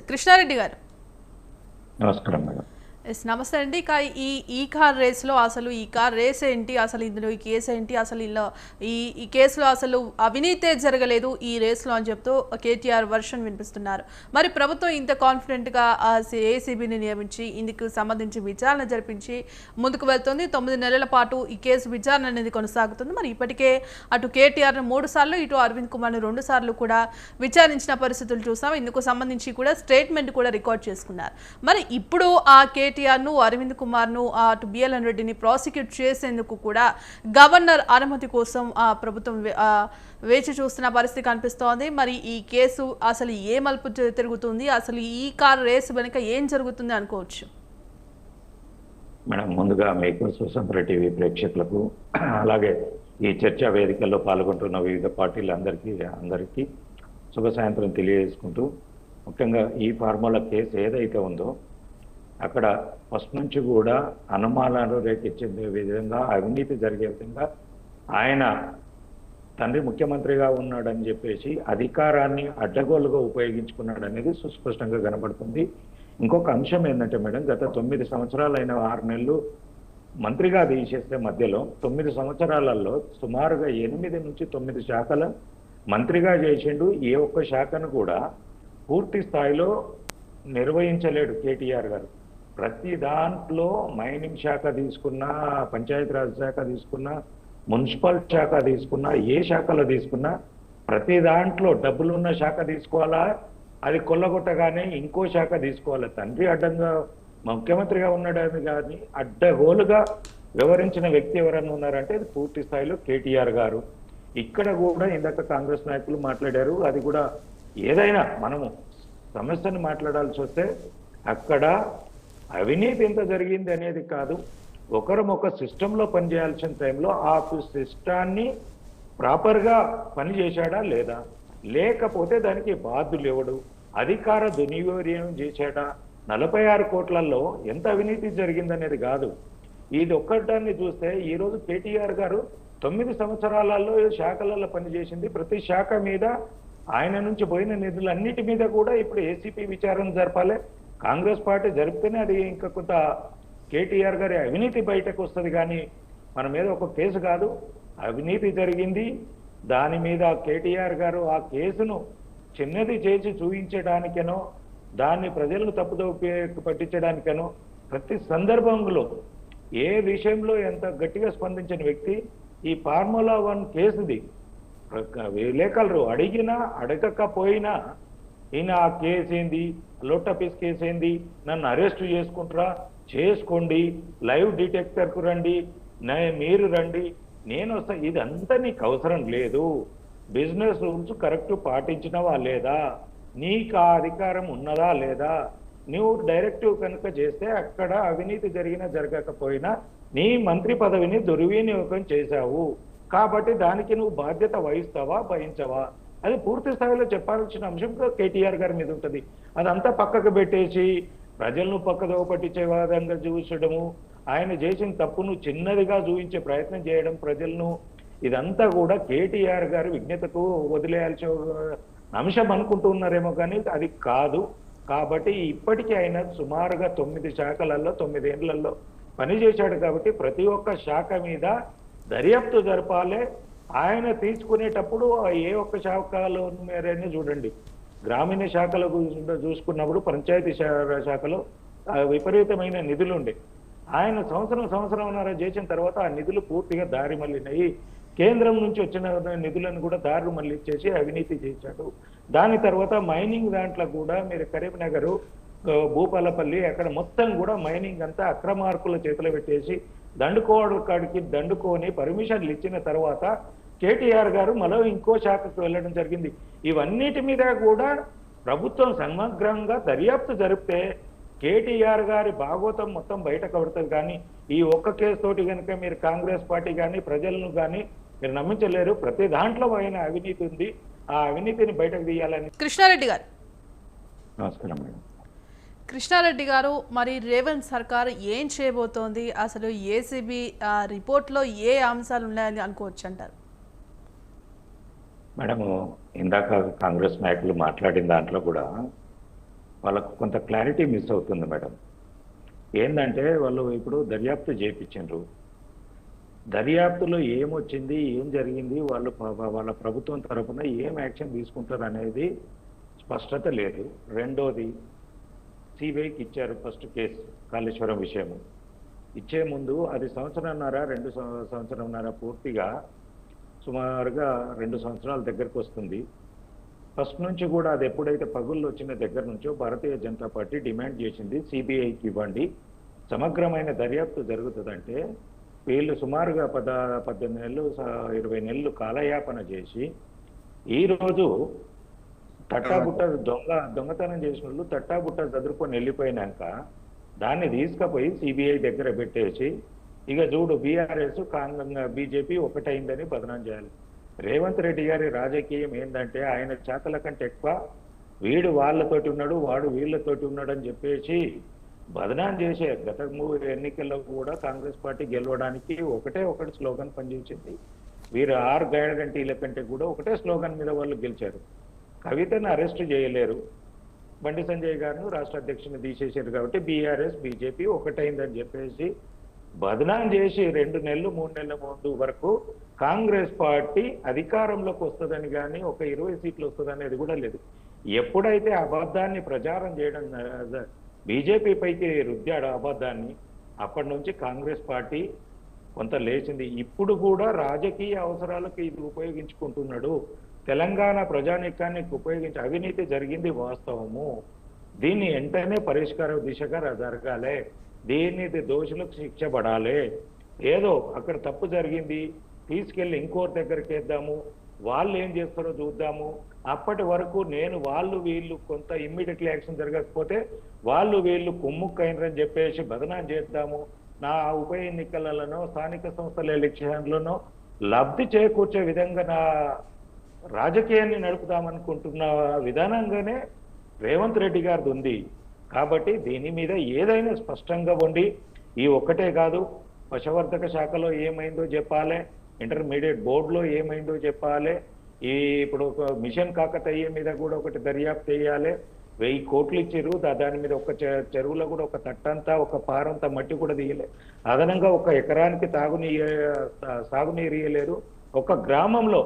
కృష్ణారెడ్డి గారు. నమస్కారం madam. Yes నమస్తే అండి. ఇక ఈ ఈ కార్ రేస్లో అసలు ఈ కార్ రేస్ ఏంటి? అసలు ఇందులో ఈ కేసు ఏంటి? అసలు ఇలా ఈ ఈ కేసులో అసలు అవినీతే జరగలేదు ఈ రేస్లో అని చెప్తూ కేటీఆర్ వర్షన్ వినిపిస్తున్నారు. మరి ప్రభుత్వం ఇంత కాన్ఫిడెంట్గా ఏసీబీని నియమించి ఇందుకు సంబంధించి విచారణ జరిపించి ముందుకు వెళ్తుంది. తొమ్మిది నెలల పాటు ఈ కేసు విచారణ అనేది కొనసాగుతుంది. మరి ఇప్పటికే అటు కేటీఆర్ను మూడు సార్లు ఇటు అరవింద్ కుమార్ను రెండు సార్లు కూడా విచారించిన పరిస్థితులు చూసాం. ఇందుకు సంబంధించి కూడా స్టేట్మెంట్ కూడా రికార్డ్ చేసుకున్నారు. మరి ఇప్పుడు ఆ కే కేటీఆర్ను అరవింద్ కుమార్ను ను అటు బిఎల్ఎన్ రెడ్డిని ప్రాసిక్యూట్ చేసేందుకు కూడా గవర్నర్ అనుమతి కోసం ఆ ప్రభుత్వం వేచి చూస్తున్న పరిస్థితి కనిపిస్తోంది. మరి ఈ కేసు అసలు ఏ మలుపు తిరుగుతుంది? అసలు ఈ కార్ రేసు వెనుక ఏం జరుగుతుంది అనుకోవచ్చు? మేడం ముందుగా మీకు స్వతంత్ర టీవీ ప్రేక్షకులకు అలాగే ఈ చర్చా వేదికల్లో పాల్గొంటున్న వివిధ పార్టీలందరికీ అందరికీ శుభ సాయంత్రం తెలియజేసుకుంటూ ముఖ్యంగా ఈ ఫార్ములా కేసు ఏదైతే ఉందో అక్కడ ఫస్ట్ నుంచి కూడా అనుమానాలు రేకెచ్చే విధంగా అవినీతి జరిగే విధంగా ఆయన తండ్రి ముఖ్యమంత్రిగా ఉన్నాడని చెప్పేసి అధికారాన్ని అడ్డగోలుగా ఉపయోగించుకున్నాడు అనేది సుస్పష్టంగా కనబడుతుంది. ఇంకొక అంశం ఏంటంటే మేడం గత తొమ్మిది సంవత్సరాలైన ఆరు నెలలు మంత్రిగా తీసేస్తే మధ్యలో తొమ్మిది సంవత్సరాలలో సుమారుగా ఎనిమిది నుంచి తొమ్మిది శాఖల మంత్రిగా చేసిండు. ఏ ఒక్క శాఖను కూడా పూర్తి స్థాయిలో నిర్వహించలేడు కేటీఆర్ గారు. ప్రతి దాంట్లో మైనింగ్ శాఖ తీసుకున్నా పంచాయతీరాజ్ శాఖ తీసుకున్నా మున్సిపల్ శాఖ తీసుకున్నా ఏ శాఖలో తీసుకున్నా ప్రతి దాంట్లో డబ్బులున్న శాఖ తీసుకోవాలా? అది కొల్లగొట్టగానే ఇంకో శాఖ తీసుకోవాలి. తండ్రి అడ్డంగా ముఖ్యమంత్రిగా ఉన్నాడని కానీ అడ్డగోలుగా వివరించిన వ్యక్తి ఎవరన్నా ఉన్నారంటే అది పూర్తి స్థాయిలో కేటీఆర్ గారు. ఇక్కడ కూడా ఇందాక కాంగ్రెస్ నాయకులు మాట్లాడారు. అది కూడా ఏదైనా మనము సమస్యను మాట్లాడాల్సి వస్తే అక్కడ అవినీతి ఎంత జరిగింది అనేది కాదు. ఒకరం ఒక సిస్టంలో పనిచేయాల్సిన టైంలో ఆ సిస్టాన్ని ప్రాపర్గా పనిచేశాడా లేదా? లేకపోతే దానికి బాధ్యులు ఎవడు? అధికార దుర్వినియోగం చేశాడా? నలభై ఆరు కోట్లలో ఎంత అవినీతి జరిగిందనేది కాదు. ఇది ఒక్కటాన్ని చూస్తే ఈరోజు కేటీఆర్ గారు తొమ్మిది సంవత్సరాలలో శాఖలలో పనిచేసింది. ప్రతి శాఖ మీద ఆయన నుంచి పోయిన నిధులన్నిటి మీద కూడా ఇప్పుడు ఏసీపీ విచారణ జరపాలి. కాంగ్రెస్ పార్టీ జరిపితేనే అది ఇంకా కొంత కేటీఆర్ గారి అవినీతి బయటకు వస్తుంది కానీ మన మీద ఒక కేసు కాదు. అవినీతి జరిగింది. దాని మీద కేటీఆర్ గారు ఆ కేసును చిన్నది చేసి చూపించడానికేనో దాన్ని ప్రజలకు తప్పుదో పట్టించడానికేనో ప్రతి సందర్భంలో ఏ విషయంలో ఎంత గట్టిగా స్పందించిన వ్యక్తి ఈ ఫార్ములా వన్ కేసుది. విలేకరులు అడిగినా అడగకపోయినా ఈయన ఆ కేసు ఏంది? లోటపీస్ కేసు ఏంది నన్ను అరెస్ట్ చేసుకుంటారా? చేసుకోండి. లైవ్ డిటెక్టర్కు రండి. నే- మీరు రండి. నేను వస్తా. ఇదంతా నీకు అవసరం లేదు. బిజినెస్ రూల్స్ కరెక్ట్ పాటించినవా లేదా? నీకు ఆ అధికారం ఉన్నదా లేదా? నువ్వు డైరెక్టివ్ కనుక చేస్తే అక్కడ అవినీతి జరిగినా జరగకపోయినా నీ మంత్రి పదవిని దుర్వినియోగం చేశావు. కాబట్టి దానికి నువ్వు బాధ్యత వహిస్తావా భయించవా అది పూర్తి స్థాయిలో చెప్పాల్సిన అంశం కేటీఆర్ గారి మీద ఉంటుంది. అదంతా పక్కకు పెట్టేసి ప్రజలను పక్కదో పట్టించే విధంగా చూసడము ఆయన చేసిన తప్పును చిన్నదిగా చూపించే ప్రయత్నం చేయడం ప్రజలను ఇదంతా కూడా కేటీఆర్ గారి విజ్ఞతకు వదిలేయాల్సిన అంశం అనుకుంటున్నారేమో కానీ అది కాదు. కాబట్టి ఇప్పటికీ ఆయన సుమారుగా తొమ్మిది శాఖలలో తొమ్మిదేళ్ళలో పనిచేశాడు కాబట్టి ప్రతి ఒక్క శాఖ మీద దర్యాప్తు జరపాలి ఆయన తీసుకునేటప్పుడు ఏ ఒక్క శాఖలో ఉన్నారని చూడండి. గ్రామీణ శాఖలో చూసుకున్నప్పుడు పంచాయతీ శాఖలో విపరీతమైన నిధులు ఉండే. ఆయన సంవత్సరం సంవత్సరంన్నర చేసిన తర్వాత ఆ నిధులు పూర్తిగా దారి మళ్ళినాయి. కేంద్రం నుంచి వచ్చిన నిధులను కూడా దారి ఇచ్చేసి అవినీతి చేశాడు. దాని తర్వాత మైనింగ్ దాంట్లో కూడా మీరు కరీంనగర్ భూపాలపల్లి అక్కడ మొత్తం కూడా మైనింగ్ అంతా అక్రమార్కుల చేతిలో పెట్టేసి దండుకోవడం కాడికి దండుకొని పర్మిషన్లు ఇచ్చిన తర్వాత కేటీఆర్ గారు మరో ఇంకో శాఖకు వెళ్ళడం జరిగింది. ఇవన్నిటి మీద కూడా ప్రభుత్వం సమగ్రంగా దర్యాప్తు జరిపితే కేటీఆర్ గారి భాగోతం మొత్తం బయట కడుతుంది కానీ ఈ ఒక్క కేసు తోటి కనుక మీరు కాంగ్రెస్ పార్టీ కానీ ప్రజలను కానీ మీరు నమ్మించలేరు. ప్రతి దాంట్లో ఆయన అవినీతి ఉంది. ఆ అవినీతిని బయటకు తీయాలని కృష్ణారెడ్డి గారు. నమస్కారం మేడం. కృష్ణారెడ్డి గారు మరి రేవంత్ సర్కార్ ఏం చేయబోతోంది? అసలు ఏసీబీ రిపోర్ట్లో ఏ అంశాలు ఉన్నాయని అనుకోవచ్చు అంటారు. మేడం ఇందాక కాంగ్రెస్ నాయకులు మాట్లాడిన దాంట్లో కూడా వాళ్ళకు కొంత క్లారిటీ మిస్ అవుతుంది మేడం. ఏంటంటే వాళ్ళు ఇప్పుడు దర్యాప్తు చేయించారు దర్యాప్తులో ఏమొచ్చింది ఏం జరిగింది వాళ్ళు వాళ్ళ ప్రభుత్వం తరఫున ఏం యాక్షన్ తీసుకుంటారు అనేది స్పష్టత లేదు. రెండోది సిబిఐకి ఇచ్చారు ఫస్ట్ కేసు కాళేశ్వరం విషయము. ఇచ్చే ముందు అది సంవత్సరంన్నర రెండు సంవ- సంవత్సరంన్నర పూర్తిగా సుమారుగా రెండు సంవత్సరాల దగ్గరకు వస్తుంది. ఫస్ట్ నుంచి కూడా అది ఎప్పుడైతే పగుళ్ళు వచ్చిన దగ్గర నుంచో భారతీయ జనతా పార్టీ డిమాండ్ చేసింది సిబిఐకి ఇవ్వండి. సమగ్రమైన దర్యాప్తు జరుగుతుందంటే వీళ్ళు సుమారుగా పద పద్దెనిమిది నెలలు స- ఇరవై నెలలు కాలయాపన చేసి ఈరోజు తట్టాబుట్ట దొంగ దొంగతనం చేసిన వాళ్ళు తట్టాబుట్ట చదువుకొని వెళ్ళిపోయినాక దాన్ని తీసుకుపోయి సిబిఐ దగ్గర పెట్టేసి ఇక చూడు బీఆర్ఎస్ కాంగ్రెస్ బీజేపీ ఒకటైందని బదనాం చేయాలి. రేవంత్ రెడ్డి గారి రాజకీయం ఏంటంటే ఆయన చేతల కంటే ఎక్కువ వీడు వాళ్ళతోటి ఉన్నాడు వాడు వీళ్ళతోటి ఉన్నాడు అని చెప్పేసి బదనాం చేసే గత మూడు ఎన్నికల్లో కూడా కాంగ్రెస్ పార్టీ గెలవడానికి ఒకటే ఒకటి స్లోగన్ పనిచేసింది. వీరు ఆరు గ్యారంటీల కంటే కూడా ఒకటే స్లోగన్ మీద వాళ్ళు గెలిచారు. కవితను అరెస్ట్ చేయలేరు. బండి సంజయ్ గారు రాష్ట్ర అధ్యక్షుని తీసేశారు కాబట్టి బీఆర్ఎస్ బీజేపీ ఒకటైందని చెప్పేసి బదనాం చేసి రెండు నెలలు మూడు నెలల ముందు వరకు కాంగ్రెస్ పార్టీ అధికారంలోకి వస్తుందని కానీ ఒక ఇరవై సీట్లు వస్తుందనేది కూడా లేదు. ఎప్పుడైతే అబద్ధాన్ని ప్రచారం చేయడం బీజేపీ పైకి రుద్దాడు అబద్ధాన్ని అప్పటి నుంచి కాంగ్రెస్ పార్టీ కొంత లేచింది. ఇప్పుడు కూడా రాజకీయ అవసరాలకు ఇది ఉపయోగించుకుంటున్నాడు. తెలంగాణ ప్రజానీకాన్ని ఉపయోగించి అవినీతి జరిగింది వాస్తవము. దీన్ని వెంటనే పరిష్కార దిశగా జరగాలి. దీన్ని దోషులకు శిక్ష పడాలి. ఏదో అక్కడ తప్పు జరిగింది తీసుకెళ్ళి ఇంకోరి దగ్గరికి వేద్దాము వాళ్ళు ఏం చేస్తారో చూద్దాము. అప్పటి వరకు నేను వాళ్ళు వీళ్ళు కొంత ఇమ్మీడియట్లీ యాక్షన్ జరగకపోతే వాళ్ళు వీళ్ళు కుమ్ముక్కైనరని చెప్పేసి బదనాం చేద్దాము. నా ఉప ఎన్నికలలోనో స్థానిక సంస్థల ఎలక్షన్లోనో లబ్ధి చేకూర్చే విధంగా నా రాజకీయాన్ని నడుపుదామనుకుంటున్న విధానంగానే రేవంత్ రెడ్డి గారిది ఉంది. కాబట్టి దీని మీద ఏదైనా స్పష్టంగా ఉండి ఈ ఒక్కటే కాదు పశువర్ధక శాఖలో ఏమైందో చెప్పాలి ఇంటర్మీడియట్ బోర్డులో ఏమైందో చెప్పాలి ఈ ఇప్పుడు ఒక మిషన్ కాకతయ్య మీద కూడా ఒకటి దర్యాప్తు చేయాలి వెయ్యి కోట్లు ఇచ్చారు దాని మీద ఒక చె- చెరువులో కూడా ఒక తట్టంతా ఒక పారంతా మట్టి కూడా తీయలే. అదనంగా ఒక ఎకరానికి తాగునీ సాగునీరు ఇయ్యలేరు. ఒక గ్రామంలో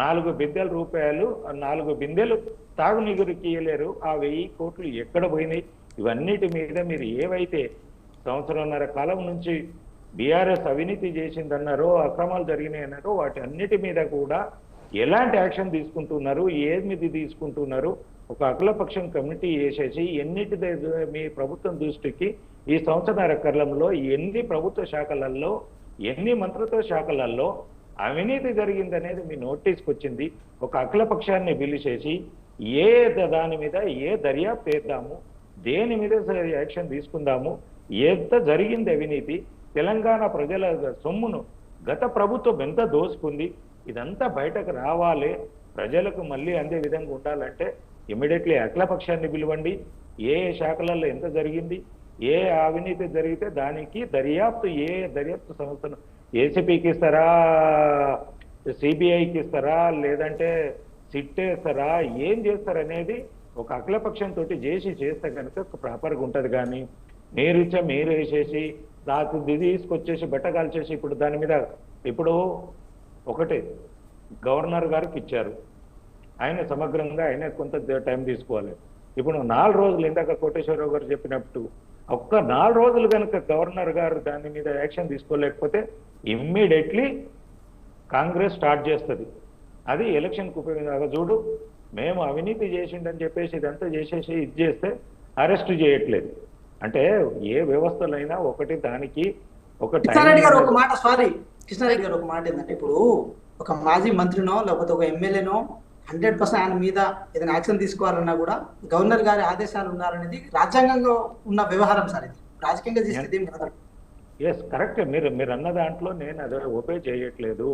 నాలుగు బిందెల రూపాయలు నాలుగు బిందెలు తాగునీగురికి ఇయ్యలేరు. ఆ వెయ్యి కోట్లు ఎక్కడ పోయినాయి? ఇవన్నిటి మీద మీరు ఏవైతే సంవత్సరంన్నర కాలం నుంచి బీఆర్ఎస్ అవినీతి చేసిందన్నారో అక్రమాలు జరిగినాయి అన్నారో వాటి అన్నిటి మీద కూడా ఎలాంటి యాక్షన్ తీసుకుంటున్నారు? ఏమిది తీసుకుంటున్నారు? ఒక అఖిలపక్షం కమిటీ వేసేసి ఎన్నిటి దగ్గర మీ ప్రభుత్వం దృష్టికి ఈ సంవత్సరాల కాలంలో ఎన్ని ప్రభుత్వ శాఖలలో ఎన్ని మంత్రిత్వ శాఖలలో అవినీతి జరిగిందనేది మీ నోటీస్కి వచ్చింది ఒక అఖిలపక్షాన్ని బిల్లు చేసి ఏ దాని మీద ఏ దర్యాప్తు చేద్దాము దేని మీద యాక్షన్ తీసుకుందాము ఎంత జరిగింది అవినీతి తెలంగాణ ప్రజల సొమ్మును గత ప్రభుత్వం ఎంత దోసుకుంది ఇదంతా బయటకు రావాలి ప్రజలకు మళ్ళీ అందే విధంగా ఉండాలంటే ఇమీడియట్లీ అఖిలపక్షాన్ని పిలవండి. ఏ శాఖలలో ఎంత జరిగింది ఏ అవినీతి జరిగితే దానికి దర్యాప్తు ఏ దర్యాప్తు సంస్థను ఏసీపీకి ఇస్తారా సిబిఐకి ఇస్తారా లేదంటే సిట్ వేస్తారా ఏం చేస్తారనేది ఒక అఖిలపక్షంతో చేసి చేస్తే కనుక ప్రాపర్గా ఉంటుంది కానీ మీరు మీరు వేసేసి దాని ఇది తీసుకొచ్చేసి బట్ట కాల్చేసి ఇప్పుడు దాని మీద ఇప్పుడు ఒకటే గవర్నర్ గారికి ఇచ్చారు. ఆయన సమగ్రంగా ఆయన కొంత టైం తీసుకోవాలి. ఇప్పుడు నాలుగు రోజులు ఇందాక కోటేశ్వరరావు గారు చెప్పినట్టు ఒక్క నాలుగు రోజులు కనుక గవర్నర్ గారు దాని మీద యాక్షన్ తీసుకోలేకపోతే ఇమ్మీడియట్లీ కాంగ్రెస్ స్టార్ట్ చేస్తుంది. అది ఎలక్షన్కి ఉపయోగం చూడు మేము అవినీతి చేసిండని చెప్పేసి ఇదంతా చేసేసి ఇది చేస్తే అరెస్ట్ చేయట్లేదు. అంటే ఏ వ్యవస్థలైనా ఒకటి దానికి ఒక గారు ఒక మాట సారీ కృష్ణారెడ్డి గారు ఒక మాట ఏంటంటే ఇప్పుడు ఒక మాజీ మంత్రినో లేకపోతే ఒక ఎమ్మెల్యేనో హండ్రెడ్ పర్సెంట్ ఆయన మీద ఏదైనా యాక్షన్ తీసుకోవాలన్నా కూడా గవర్నర్ గారి ఆదేశాలు ఉన్నారనేది రాజ్యాంగంగా ఉన్న వ్యవహారం సార్ ఇది. రాజకీయంగా చేసేది ఏం కాదు ఎస్ కరెక్ట్ మీరు మీరు అన్న దాంట్లో నేను అదే ఓపే చేయట్లేదు.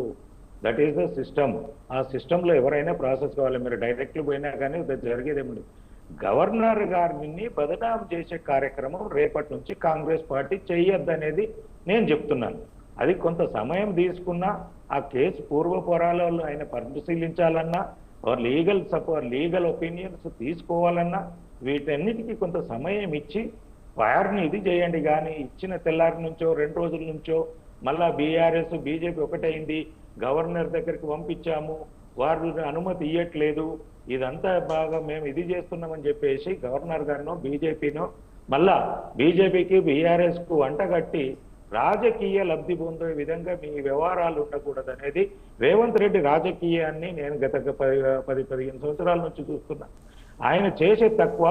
దట్ ఈస్ ద సిస్టమ్ ఆ సిస్టంలో ఎవరైనా ప్రాసెస్ కావాలి. మీరు డైరెక్ట్లీ పోయినా కానీ అది జరిగేది ఏమి. గవర్నర్ గారిని బదనాం చేసే కార్యక్రమం రేపటి నుంచి కాంగ్రెస్ పార్టీ చేయొద్దనేది నేను చెప్తున్నాను. అది కొంత సమయం తీసుకున్నా ఆ కేసు పూర్వపురాలలో ఆయన పరిశీలించాలన్నా లీగల్ సపోర్ లీగల్ ఒపీనియన్స్ తీసుకోవాలన్నా వీటన్నిటికీ కొంత సమయం ఇచ్చి వారిని ఇది చేయండి. కానీ ఇచ్చిన తెల్లారి నుంచో రెండు రోజుల నుంచో మళ్ళా బీఆర్ఎస్ బీజేపీ ఒకటైంది. గవర్నర్ దగ్గరికి పంపించాము. వారు అనుమతి ఇవ్వట్లేదు ఇదంతా బాగా మేము ఇది చేస్తున్నామని చెప్పేసి గవర్నర్ గారినో బీజేపీనో మళ్ళా బీజేపీకి బీఆర్ఎస్కు వంట కట్టి రాజకీయ లబ్ధి పొందే విధంగా మీ వ్యవహారాలు ఉండకూడదు అనేది రేవంత్ రెడ్డి రాజకీయాన్ని నేను గత పది పది పదిహేను సంవత్సరాల నుంచి చూస్తున్నా. ఆయన చేసే తక్కువ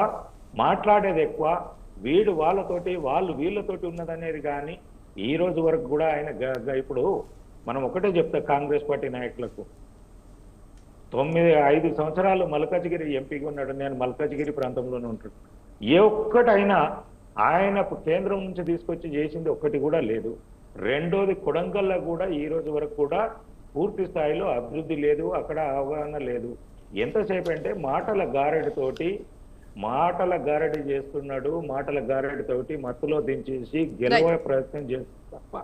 మాట్లాడేది ఎక్కువ వీడు వాళ్ళతోటి వాళ్ళు వీళ్ళతోటి ఉన్నదనేది కానీ ఈ రోజు వరకు కూడా ఆయన గ- ఇప్పుడు మనం ఒకటే చెప్తా కాంగ్రెస్ పార్టీ నాయకులకు. తొమ్మిది ఐదు సంవత్సరాలు మల్కాజ్గిరి ఎంపీగా ఉన్నాడు. నేను మల్కాజ్గిరి ప్రాంతంలోనే ఉంటాడు ఏ ఒక్కటైనా ఆయన కేంద్రం నుంచి తీసుకొచ్చి చేసింది ఒక్కటి కూడా లేదు. రెండోది కొడంగల్లో కూడా ఈ రోజు వరకు కూడా పూర్తి స్థాయిలో అభివృద్ధి లేదు అక్కడ అవగాహన లేదు. ఎంతసేపు అంటే మాటల గారడితోటి మాటల గారడి చేస్తున్నాడు మాటల గారడితోటి మత్తులో దించేసి గెలవ ప్రయత్నం చేస్తుంది తప్ప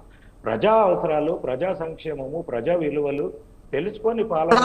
ప్రజా అవసరాలు ప్రజా సంక్షేమము ప్రజా విలువలు తెలుసుకొని పాలన